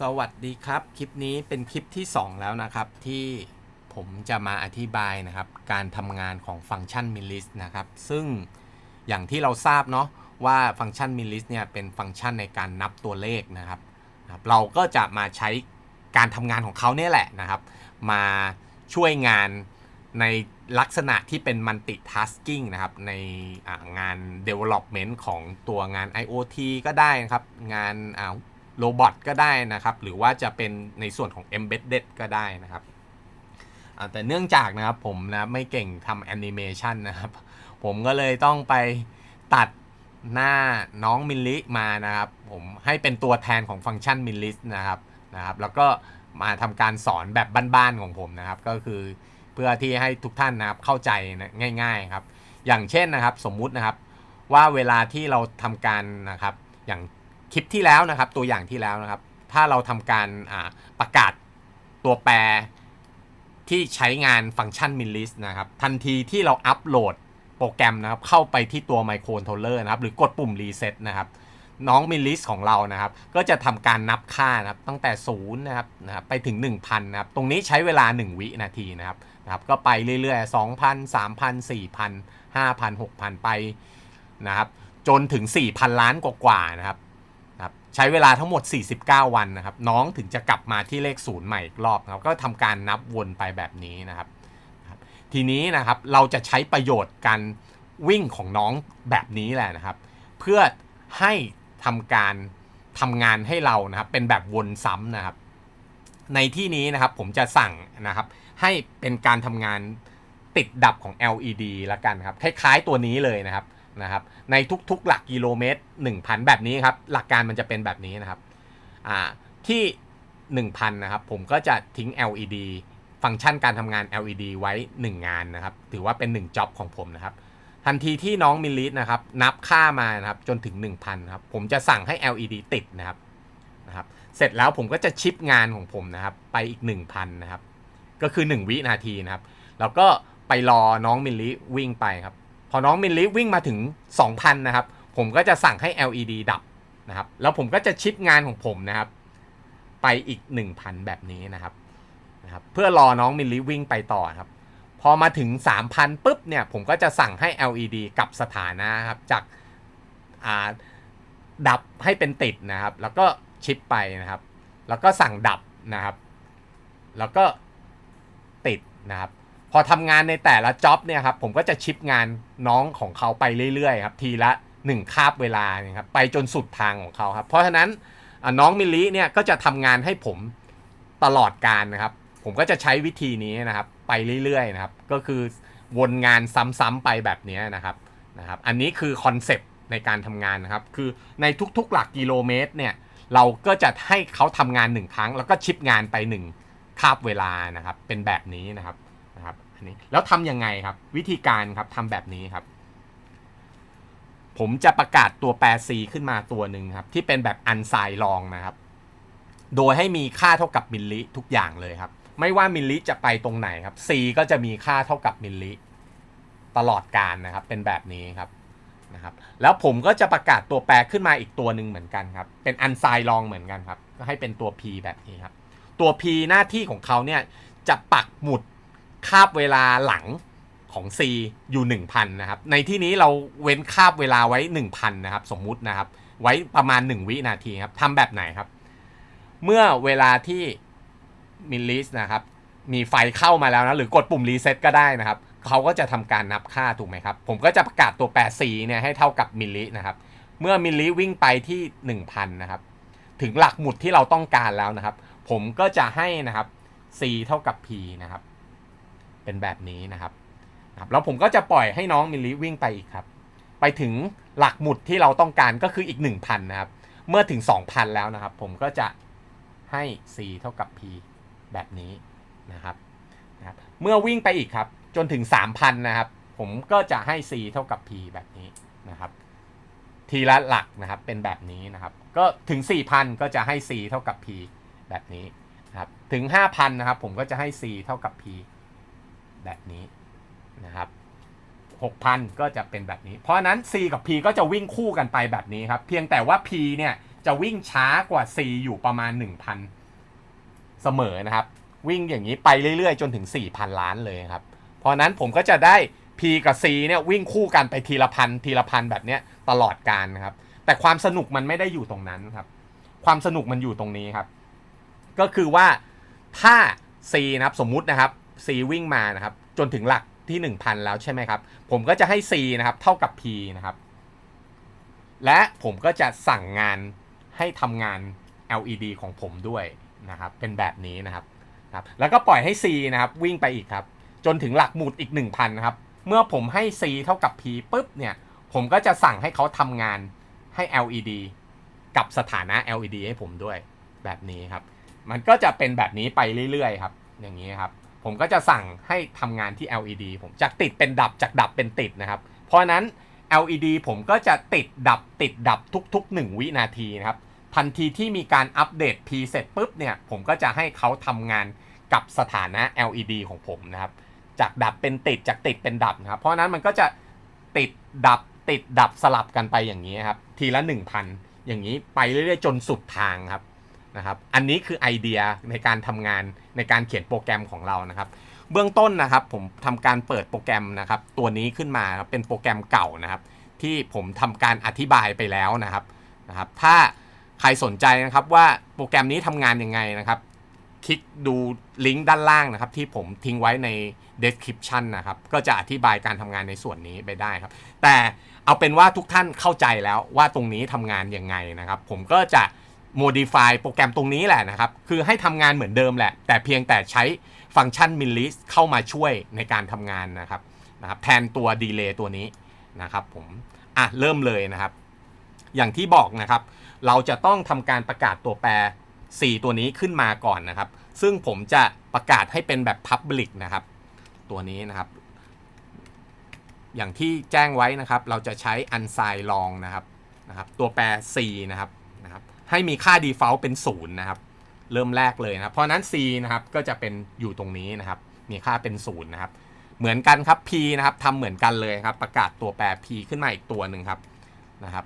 สวัสดีครับ คลิปนี้เป็นคลิปที่ 2 แล้วนะครับ ที่ผมจะมาอธิบายนะครับ การทำงานของฟังก์ชัน m i l l i s นะครับ ซึ่งอย่างที่เราทราบเนาะว่าฟังก์ชัน m i l l i s เนี่ยเป็นฟังก์ชันในการนับตัวเลขนะครับ เราก็จะมาใช้การทำงานของเขาเนี่ยแหละนะครับ มาช่วยงานในลักษณะที่เป็น multitasking นะครับ ในอ่างาน development ของตัวงาน IoT ก็ได้นะครับ งานอ่า โรบอทก็ได้นะครับ หรือว่าจะเป็นในส่วนของ embedded ก็ได้นะครับแต่เนื่องจากนะครับผมนะไม่เก่งทำแอนิเมชันนะครับ ผมก็เลยต้องไปตัดหน้าน้องมิลลิมานะครับ ผมให้เป็นตัวแทนของฟังก์ชันมิลลิสนะครับนะครับ แล้วก็มาทำการสอนแบบบ้านๆของผมนะครับ ก็คือเพื่อที่ให้ทุกท่านนะครับเข้าใจนะง่าย ๆครับ อย่างเช่นนะครับ สมมุตินะครับว่าเวลาที่เราทำการนะครับ อย่าง คลิปที่แล้วนะครับ ตัวอย่างที่แล้วนะครับ ถ้าเราทำการประกาศตัวแปรที่ใช้งานฟังก์ชัน m i l l i s นะครับ ทันทีที่เราอัปโหลดโปรแกรมนะครับ เข้าไปที่ตัวไมโคร c โ n เลอร์นะครับ หรือกดปุ่ม reset นะครับ น้อง m i l l i s ของเรานะครับ ก็จะทำการนับค่านะครับ ตั้งแต่0นะครับนะครับไปถึง 1,000นะครับ ตรงนี้ใช้เวลา 1 วินาทีนะครับนะครับ ก็ไปเรื่อยๆ 2,000 3,000 4,000 5,000 6,000 ไปนะครับ จนถึง 4,000 ล้านกว่าๆนะครับ ใช้เวลาทั้งหมด 49 วันนะครับ น้องถึงจะกลับมาที่เลขศูนย์ใหม่อีกรอบนะครับ ก็ทำการนับวนไปแบบนี้นะครับ ทีนี้นะครับเราจะใช้ประโยชน์การวิ่งของน้องแบบนี้แหละนะครับ เพื่อให้ทำการทำงานให้เรานะครับ เป็นแบบวนซ้ำนะครับ ในที่นี้นะครับผมจะสั่งนะครับ ให้เป็นการทำงานติดดับของ LED ละกันครับ คล้ายๆตัวนี้เลยนะครับ นะครับในทุกๆหลักกิโลเมตร 1,000 แบบนี้ครับหลักการมันจะเป็นแบบนี้นะครับอ่าที่ 1,000 นะครับผมก็จะทิ้ง LED ฟังก์ชันการทำงาน LED ไว้ 1 งานนะครับถือว่าเป็น1จ็อบของผมนะครับทันทีที่น้องมิลลินะครับนับค่ามานะครับจนถึง 1,000นครับผมจะสั่งให้ LED ติดนะครับนะครับเสร็จแล้วผมก็จะชิปงานของผมนะครับไปอีก 1,000นะครับก็คือ 1 วินาทีนะครับแล้วก็ไปรอน้องมิลลิวิ่งไปครับ อน้องมิลลิวิ่งมาถึง 2,000 นะครับ ผมก็จะสั่งให้ LED ดับนะครับ แล้วผมก็จะชิปงานของผมนะครับ ไปอีก 1,000 แบบนี้นะครับนะครับ เพื่อรอน้องมิลลิวิ่งไปต่อครับ พอมาถึง 3,000ปุ๊บเนี่ย ผมก็จะสั่งให้ LED กลับสถานะครับ จากอ่าดับให้เป็นติดนะครับ แล้วก็ชิปไปนะครับ แล้วก็สั่งดับนะครับ แล้วก็ติดนะครับ พอทำงานในแต่ละจ็อบเนี่ยครับผมก็จะชิปงานน้องของเขาไปเรื่อยๆครับทีละ1คาบเวลาเนี่ยครับไปจนสุดทางของเขาครับเพราะฉะนั้นน้องมิลลิเนี่ยก็จะทำงานให้ผมตลอดการนะครับ ผมก็จะใช้วิธีนี้นะครับไปเรื่อยๆนะครับก็คือวนงานซ้ำๆไปแบบนี้นะครับนะครับ อันนี้คือคอนเซปต์ในการทำงานนะครับ คือในทุกๆหลักกิโลเมตรเนี่ยเราก็จะให้เขาทำงานหนึ่งครั้ง แล้วก็ชิปงานไปหนึ่งคาบเวลานะครับเป็นแบบนี้นะครับ นะครับอันนี้แล้วทำยังไงครับ วิธีการครับทำแบบนี้ครับ ผมจะประกาศตัวแปร C ขึ้นมาตัวหนึ่งครับ ที่เป็นแบบอันไซน์ลองนะครับ โดยให้มีค่าเท่ากับมิลลิทุกอย่างเลยครับ ไม่ว่ามิลลิจะไปตรงไหนครับ C ก็จะมีค่าเท่ากับมิลลิตลอดการนะครับ เป็นแบบนี้ครับนะครับแล้วผมก็จะประกาศตัวแปรขึ้นมาอีกตัวหนึ่งเหมือนกันครับ เป็นอันไซน์ลองเหมือนกันครับ ก็ให้เป็นตัว P แบบนี้ครับ ตัว P หน้าที่ของเขาเนี่ยจะปักหมุด คาบเวลาหลังของ C อยู่ 1,000 นะครับ ในที่นี้เราเว้นคาบเวลาไว้ 1,000 นะครับ สมมุตินะครับ ไว้ประมาณ 1 วินาทีครับทำแบบไหนครับ เมื่อเวลาที่มิลลิสนะครับ มีไฟเข้ามาแล้วนะ หรือกดปุ่มรีเซ็ตก็ได้นะครับ เขาก็จะทำการนับค่าถูกไหมครับ ผมก็จะประกาศตัวแปร C เนี่ยให้เท่ากับมิลลินะครับ เมื่อมิลลิวิ่งไปที่ 1,000 นะครับ ถึงหลักหมุดที่เราต้องการแล้วนะครับ ผมก็จะให้นะครับ C เท่ากับ P นะครับ เป็นแบบนี้นะครับนะครับ แล้วผมก็จะปล่อยให้น้องมิลลิวิ่งไปอีกครับ ไปถึงหลักหมุดที่เราต้องการก็คืออีก 1,000 นะครับ เมื่อถึง 2,000 แล้วนะครับ ผมก็จะให้ c เท่ากับ p แบบนี้นะครับนะครับ เมื่อวิ่งไปอีกครับ จนถึง 3,000 นะครับ ผมก็จะให้ c เท่ากับ p แบบนี้นะครับ ทีละหลักนะครับเป็นแบบนี้นะครับ ก็ถึง 4,000 ก็จะให้ c เท่ากับ p แบบนี้นะครับ ถึง 5,000 นะครับ ผมก็จะให้ c เท่ากับ p แบบนี้นะครับ6,000 ก็จะเป็นแบบนี้ เพราะนั้น C กับ P ก็จะวิ่งคู่กันไปแบบนี้ครับ เพียงแต่ว่า P เนี่ยจะวิ่งช้ากว่า c อยู่ประมาณ 1,000 เสมอนะครับ วิ่งอย่างนี้ไปเรื่อยๆ จนถึง 4,000 ล้านเลยครับ เพราะนั้นผมก็จะได้ P กับ C เนี่ยวิ่งคู่กันไปทีละพันทีละพันแบบเนี้ยตลอดการนะครับ แต่ความสนุกมันไม่ได้อยู่ตรงนั้นครับ ความสนุกมันอยู่ตรงนี้ครับ ก็คือว่าถ้า C นะครับสมมุตินะครับ C วิ่งมานะครับจนถึงหลักที่ 1,000 แล้วใช่ไหมครับ ผมก็จะให้ C นะครับเท่ากับ P นะครับ และผมก็จะสั่งงานให้ทำงาน LED ของผมด้วยนะครับ เป็นแบบนี้นะครับครับแล้วก็ปล่อยให้ C นะครับวิ่งไปอีกครับ จนถึงหลักหมุดอีก 1,000นะครับ เมื่อผมให้ C เท่ากับ P ปุ๊บเนี่ยผมก็จะสั่งให้เขาทำงานให้ LED กับสถานะ LED ให้ผมด้วยแบบนี้ครับ มันก็จะเป็นแบบนี้ไปเรื่อยๆครับ อย่างนี้ครับ ผมก็จะสั่งให้ทำงานที่ LED ผมจากติดเป็นดับจากดับเป็นติดนะครับ เพราะนั้น LED ผมก็จะติดดับติดดับทุก ๆ 1 วินาทีนะครับ ทันทีที่มีการอัปเดต P เสร็จปุ๊บเนี่ย ผมก็จะให้เขาทำงานกับสถานะ LED ของผมนะครับ จากดับเป็นติดจากติดเป็นดับนะครับ เพราะฉะนั้นมันก็จะติดดับติดดับสลับกันไปอย่างนี้ครับ ทีละ 1,000 อย่างนี้ไปเรื่อยๆจนสุดทางครับ นะครับ อันนี้คือไอเดียในการทำงานในการเขียนโปรแกรมของเรานะครับ เบื้องต้นนะครับผมทำการเปิดโปรแกรมนะครับ ตัวนี้ขึ้นมาเป็นโปรแกรมเก่านะครับ ที่ผมทำการอธิบายไปแล้วนะครับนะครับ ถ้าใครสนใจนะครับว่าโปรแกรมนี้ทำงานยังไงนะครับ คลิกดูลิงก์ด้านล่างนะครับ ที่ผมทิ้งไว้ใน description นะครับ ก็จะอธิบายการทำงานในส่วนนี้ไปได้ครับ แต่เอาเป็นว่าทุกท่านเข้าใจแล้วว่าตรงนี้ทำงานยังไงนะครับ ผมก็จะ modify โปรแกรมตรงนี้แหละนะครับ คือให้ทำงานเหมือนเดิมแหละ แต่เพียงแต่ใช้ฟังก์ชัน min list เข้ามาช่วยในการทำงานนะครับนะครับ แทนตัว delay ตัวนี้นะครับผม อะ เริ่มเลยนะครับ อย่างที่บอกนะครับ เราจะต้องทำการประกาศตัวแปร 4 ตัวนี้ขึ้นมาก่อนนะครับ ซึ่งผมจะประกาศให้เป็นแบบ Public นะครับ ตัวนี้นะครับ อย่างที่แจ้งไว้นะครับ เราจะใช้ unsigned long นะครับนะครับ ตัวแปร c นะครับ ให้มีค่า default เป็น0นะครับ เริ่มแรกเลยนะครับ เพราะนั้น c นะครับก็จะเป็นอยู่ตรงนี้นะครับ มีค่าเป็น0นะครับ เหมือนกันครับ p นะครับทำเหมือนกันเลยครับ ประกาศตัวแปร p ขึ้นมาอีกตัวหนึ่งครับนะครับ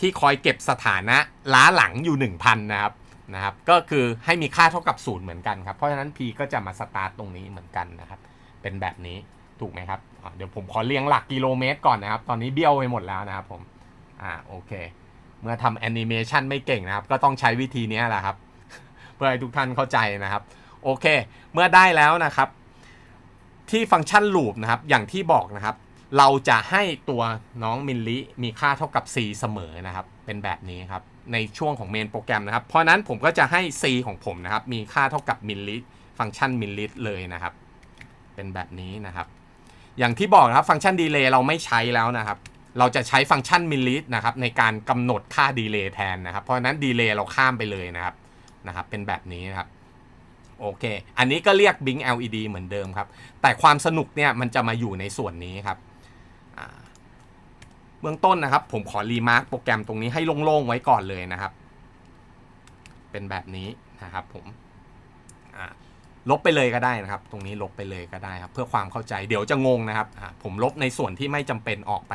ที่คอยเก็บสถานะล้าหลังอยู่ 1,000 นะครับนะครับ ก็คือให้มีค่าเท่ากับ0เหมือนกันครับ เพราะฉะนั้น p ก็จะมาสตาร์ตตรงนี้เหมือนกันนะครับ เป็นแบบนี้ถูกไหมครับ เดี๋ยวผมขอเรียงหลักกิโลเมตรก่อนนะครับ ตอนนี้เบี้ยวไปหมดแล้วนะครับผม อ่า โอเค เมื่อทำแอนิเมชันไม่เก่งนะครับ ก็ต้องใช้วิธีนี้แหละครับ เพื่อให้ทุกท่านเข้าใจนะครับ โอเค เมื่อได้แล้วนะครับ ที่ฟังก์ชัน loop นะครับ อย่างที่บอกนะครับ เราจะให้ตัวน้องมิลลิมีค่าเท่ากับ c เสมอนะครับ เป็นแบบนี้ครับ ในช่วงของเมนโปรแกรมนะครับ เพราะนั้นผมก็จะให้ c ของผมนะครับ มีค่าเท่ากับมิลลิฟังก์ชันมิลลิเลยนะครับ เป็นแบบนี้นะครับ อย่างที่บอกนะครับ ฟังก์ชันดีเลย์เราไม่ใช้แล้วนะครับ เราจะใช้ฟังก์ชันมิลลินะครับในการกำหนดค่าดีเลย์แทนนะครับ เพราะฉะนั้นดีเลย์เราข้ามไปเลยนะครับนะครับ เป็นแบบนี้นะครับโอเค อันนี้ก็เรียก Bing LED เหมือนเดิมครับ แต่ความสนุกเนี่ยมันจะมาอยู่ในส่วนนี้ครับเบื้องต้นนะครับ ผมขอรีมาร์กโปรแกรมตรงนี้ให้โล่งๆไว้ก่อนเลยนะครับ เป็นแบบนี้นะครับผมลบไปเลยก็ได้นะครับ ตรงนี้ลบไปเลยก็ได้ครับ เพื่อความเข้าใจเดี๋ยวจะงงนะครับผมลบในส่วนที่ไม่จำเป็นออกไป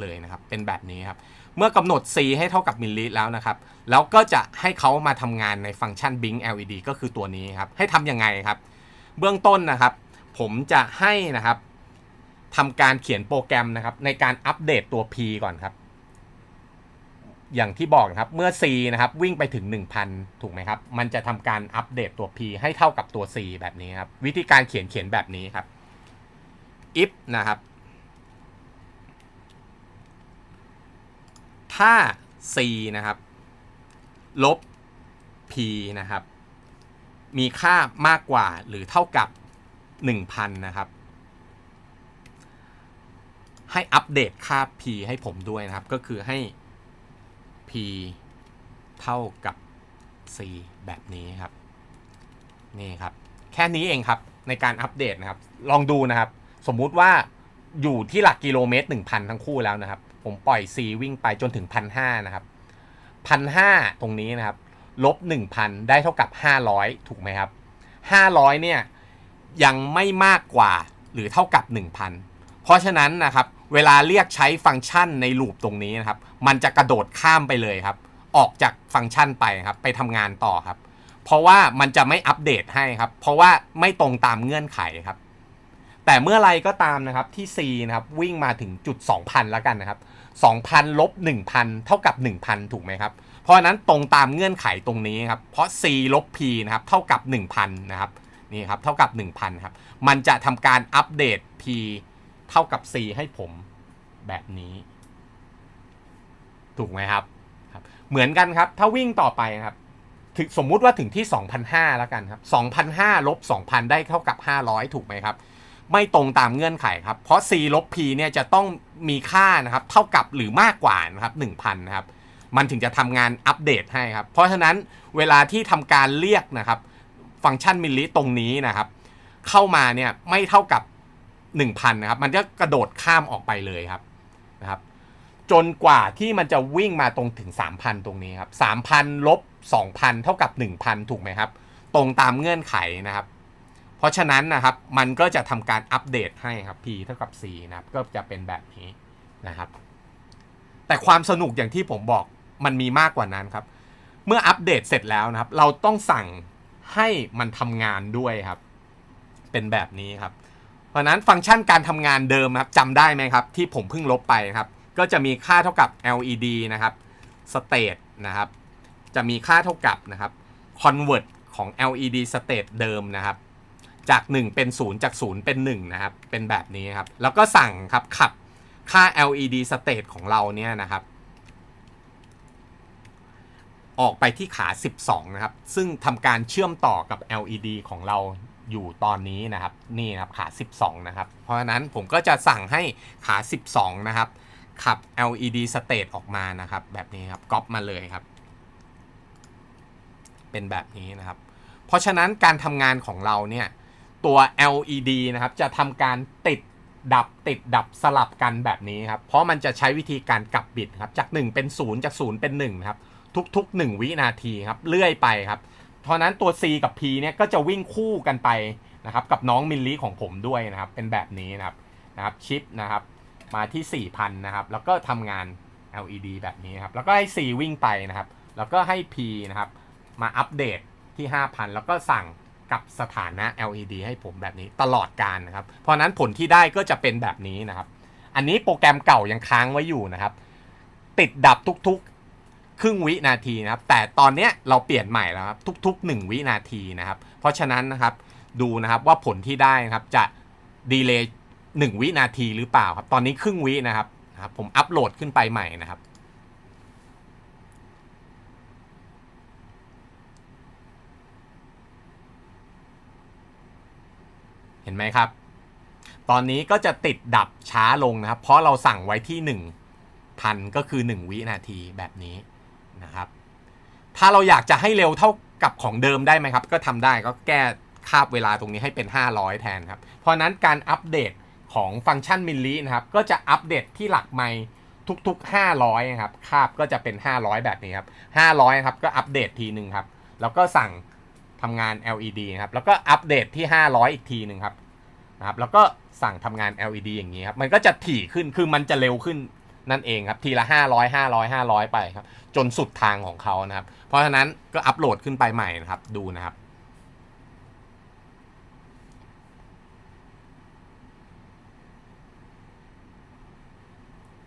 เลยนะครับเป็นแบบนี้ครับเมื่อกำหนด c ให้เท่ากับมิลลิแล้วนะครับแล้วก็จะให้เขามาทำงานในฟังก์ชัน Bing LED ก็คือตัวนี้ครับให้ทำยังไงครับ เบื้องต้นนะครับ ผมจะให้นะครับทำการเขียนโปรแกรมนะครับในการอัปเดตตัว P ก่อนครับ อย่างที่บอกนะครับเมื่อ C นะครับวิ่งไปถึง 1,000 ถูกไหมครับ มันจะทำการอัปเดตตัว P ให้เท่ากับตัว C แบบนี้ครับ วิธีการเขียนเขียนแบบนี้ครับ if นะครับ ถ้า c นะครับ ลบ p นะครับ มีค่ามากกว่าหรือเท่ากับ 1,000 นะครับ ให้อัปเดตค่า p ให้ผมด้วยนะครับ ก็คือให้ p เท่ากับ c แบบนี้ครับ นี่ครับ แค่นี้เองครับ ในการอัปเดตนะครับ ลองดูนะครับ สมมุติว่าอยู่ที่หลักกิโลเมตร 1,000 ทั้งคู่แล้วนะครับ ผมปล่อย C วิ่งไปจนถึง1,500นะครับ1,500ตรงนี้นะครับลบ1,000ได้เท่ากับ500ถูกไหมครับ500เนี่ยยังไม่มากกว่าหรือเท่ากับ1,000เพราะฉะนั้นนะครับเวลาเรียกใช้ฟังก์ชันในลูปตรงนี้นะครับ มันจะกระโดดข้ามไปเลยครับ ออกจากฟังก์ชันไปครับ ไปทำงานต่อครับ เพราะว่ามันจะไม่อัปเดตให้ครับ เพราะว่าไม่ตรงตามเงื่อนไขครับ แต่เมื่อไรก็ตามนะครับที่ C นะครับวิ่งมาถึงจุด 2,000 แล้วกันนะครับ 2,000ลบ1,000 เท่ากับ 1,000 ถูกไหมครับ เพราะฉะนั้นตรงตามเงื่อนไขตรงนี้ครับ เพราะ C ลบ P นะครับเท่ากับ 1,000 นะครับนี่ครับเท่ากับ 1,000 ครับ มันจะทำการอัปเดต P เท่ากับ C ให้ผมแบบนี้ ถูกไหมครับครับ เหมือนกันครับ ถ้าวิ่งต่อไปครับถึงสมมุติว่าถึงที่ 2,500แล้วกันครับ2,500ลบ2,000 ได้เท่ากับ 500 ถูกไหมครับ ไม่ตรงตามเงื่อนไขครับ เพราะ c ลบ p เนี่ยจะต้องมีค่านะครับเท่ากับหรือมากกว่านะครับ1,000นะครับมันถึงจะทำงานอัปเดตให้ครับ เพราะฉะนั้นเวลาที่ทำการเรียกนะครับฟังก์ชันมิลลิตรงนี้นะครับ เข้ามาเนี่ยไม่เท่ากับ 1,000นะครับมันจะกระโดดข้ามออกไปเลยครับนะครับจนกว่าที่มันจะวิ่งมาตรงถึง 3,000 ตรงนี้ครับ3,000ลบ2,000 เท่ากับ 1,000 ถูกไหมครับ ตรงตามเงื่อนไขนะครับ เพราะฉะนั้นนะครับมันก็จะทำการอัปเดตให้ครับ p เท่ากับ c นะครับก็จะเป็นแบบนี้นะครับ แต่ความสนุกอย่างที่ผมบอกมันมีมากกว่านั้นครับ เมื่ออัปเดตเสร็จแล้วนะครับ เราต้องสั่งให้มันทำงานด้วยครับ เป็นแบบนี้ครับ เพราะฉะนั้นฟังก์ชันการทำงานเดิมครับจำได้ไหมครับ ที่ผมเพิ่งลบไปครับ ก็จะมีค่าเท่ากับ LED นะครับ state นะครับ จะมีค่าเท่ากับนะครับ convert ของ LED state เดิมนะครับ จาก 1 เป็น 0 จาก 0 เป็น 1 นะครับ เป็นแบบนี้ครับ แล้วก็สั่งครับขับค่า LED state ของเราเนี่ยนะครับ ออกไปที่ขา 12 นะครับ ซึ่งทำการเชื่อมต่อกับ LED ของเราอยู่ตอนนี้นะครับ นี่นะครับขา 12 นะครับ เพราะฉะนั้นผมก็จะสั่งให้ขา 12 นะครับ ขับ LED state ออกมานะครับ แบบนี้ครับก๊อปมาเลยครับ เป็นแบบนี้นะครับ เพราะฉะนั้นการทำงานของเราเนี่ย ตัว LED นะครับ จะทำการติดดับติดดับสลับกันแบบนี้ครับ เพราะมันจะใช้วิธีการกลับบิตครับ จาก 1 เป็น 0 จาก 0 เป็น1นะครับ ทุก ๆ 1 วินาทีครับ เลื่อยไปครับ เพราะนั้นตัว C กับ P เนี่ยก็จะวิ่งคู่กันไปนะครับ กับน้องมิลลิของผมด้วยนะครับ เป็นแบบนี้นะครับนะครับชิปนะครับ มาที่ 4,000 นะครับ แล้วก็ทำงาน LED แบบนี้ครับ แล้วก็ให้ C วิ่งไปนะครับ แล้วก็ให้ P นะครับ มาอัปเดตที่ 5,000 แล้วก็สั่ง กับสถานะ LED ให้ผมแบบนี้ตลอดการนะครับ เพราะนั้นผลที่ได้ก็จะเป็นแบบนี้นะครับ อันนี้โปรแกรมเก่ายังค้างไว้อยู่นะครับ ติดดับทุกๆ ครึ่งวินาทีนะครับ แต่ตอนนี้เราเปลี่ยนใหม่แล้วครับทุก ๆ 1 วินาทีนะครับ เพราะฉะนั้นนะครับดูนะครับว่าผลที่ได้นะครับจะดีเลย์1วินาทีหรือเปล่าครับ ตอนนี้ครึ่งวินะครับผมอัปโหลดขึ้นไปใหม่นะครับ ห็นไหมครับ ตอนนี้ก็จะติดดับช้าลงนะครับ เพราะเราสั่งไว้ที่ 1,000 ก็คือ 1 วินาทีแบบนี้นะครับ ถ้าเราอยากจะให้เร็วเท่ากับของเดิมได้ไหมครับ ก็ทำได้ก็แก้คาบเวลาตรงนี้ให้เป็น 500 แทนครับ เพราะนั้นการอัปเดตของฟังก์ชันมิลลินะครับ ก็จะอัปเดตที่หลักไมทุกๆ 500 นะครับ คาบก็จะเป็น 500 แบบนี้ครับ 500 ครับ ก็อัปเดตทีหนึ่งครับ แล้วก็สั่ง ทำงาน LED นะครับ แล้วก็อัปเดตที่ 500 อีกทีหนึ่งครับนะครับ แล้วก็สั่งทำงาน LED อย่างนี้ครับ มันก็จะถี่ขึ้น คือมันจะเร็วขึ้นนั่นเองครับ ทีละ 500 500 500 ไปครับ จนสุดทางของเขานะครับ เพราะฉะนั้นก็อัปโหลดขึ้นไปใหม่นะครับ ดูนะครับ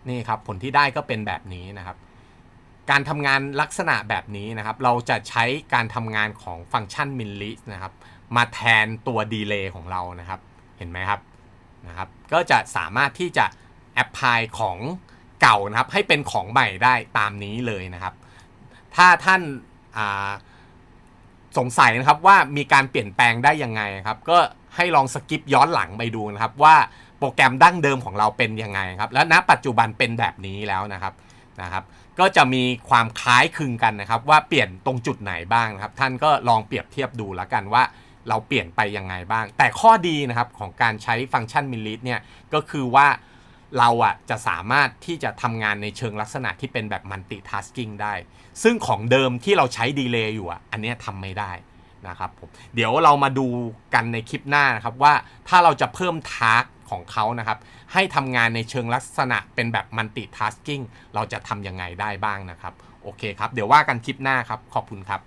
นี่ครับผลที่ได้ก็เป็นแบบนี้นะครับ การทำงานลักษณะแบบนี้นะครับ เราจะใช้การทำงานของฟังก์ชันมิลลินะครับ มาแทนตัวดีเลย์ของเรานะครับ เห็นไหมครับนะครับ ก็จะสามารถที่จะแอพพลายของเก่านะครับ ให้เป็นของใหม่ได้ตามนี้เลยนะครับ ถ้าท่านาสงสัยนะครับว่ามีการเปลี่ยนแปลงได้ยังไงครับ ก็ให้ลองสกิปย้อนหลังไปดูนะครับว่าโปรแกรมดั้งเดิมของเราเป็นยังไงครับ และณปัจจุบันเป็นแบบนี้แล้วนะครับนะครับ ก็จะมีความคล้ายคลึงกันนะครับ ว่าเปลี่ยนตรงจุดไหนบ้างนะครับ ท่านก็ลองเปรียบเทียบดูแล้วกันว่าเราเปลี่ยนไปยังไงบ้าง แต่ข้อดีนะครับของการใช้ฟังก์ชันมิลลิเนี่ยก็คือว่าเราอะจะสามารถที่จะทำงานในเชิงลักษณะที่เป็นแบบมัลติทัสกิ้งได้ ซึ่งของเดิมที่เราใช้ดีเลย์อยู่อะอันนี้ทำไม่ได้นะครับผมเดี๋ยวเรามาดูกันในคลิปหน้านะครับว่าถ้าเราจะเพิ่มทาร์ก ของเขานะครับ ให้ทำงานในเชิงลักษณะเป็นแบบมัลติทัสกิ้งเราจะทำยังไงได้บ้างนะครับ โอเคครับ เดี๋ยวว่ากันคลิปหน้าครับ ขอบคุณครับ